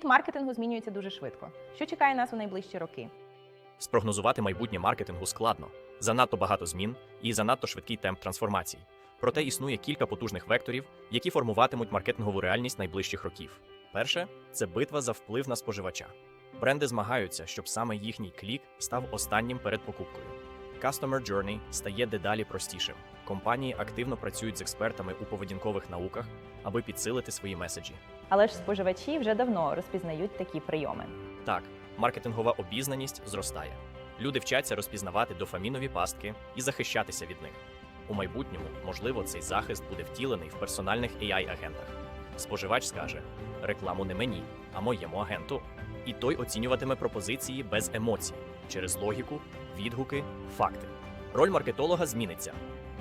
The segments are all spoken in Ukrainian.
Світ маркетингу змінюється дуже швидко. Що чекає нас у найближчі роки? Спрогнозувати майбутнє маркетингу складно, занадто багато змін і занадто швидкий темп трансформацій. Проте існує кілька потужних векторів, які формуватимуть маркетингову реальність найближчих років. Перше це битва за вплив на споживача. Бренди змагаються, щоб саме їхній клік став останнім перед покупкою. Customer Journey стає дедалі простішим. Компанії активно працюють з експертами у поведінкових науках, аби підсилити свої меседжі. Але ж споживачі вже давно розпізнають такі прийоми. Так, маркетингова обізнаність зростає. Люди вчаться розпізнавати дофамінові пастки і захищатися від них. У майбутньому, можливо, цей захист буде втілений в персональних AI-агентах. Споживач скаже: рекламу не мені, а моєму агенту. І той оцінюватиме пропозиції без емоцій через логіку, відгуки, факти. Роль маркетолога зміниться.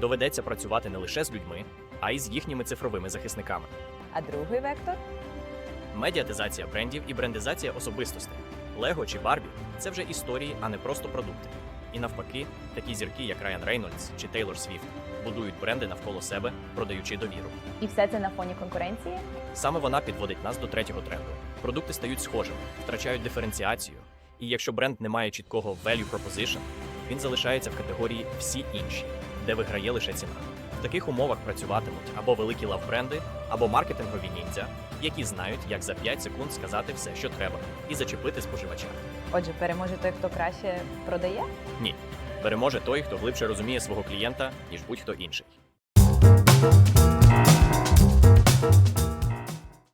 Доведеться працювати не лише з людьми, а й з їхніми цифровими захисниками. А другий вектор Медіатизація брендів і брендизація особистостей. Лего чи Барбі це вже історії, а не просто продукти. І навпаки, такі зірки, як Райан Рейнольдс чи Тейлор Свіфт, будують бренди навколо себе, продаючи довіру. і все це на фоні конкуренції. Саме вона підводить нас до третього тренду. Продукти стають схожими, втрачають диференціацію. І якщо бренд не має чіткого value proposition, він залишається в категорії всі інші, де виграє лише ціна. В таких умовах працюватимуть або великі лав-бренди, або маркетингові ніндзя, які знають, як за 5 секунд сказати все, що треба, і зачепити споживача. Отже, переможе той, хто краще продає. Ні, переможе той, хто глибше розуміє свого клієнта, ніж будь-хто інший.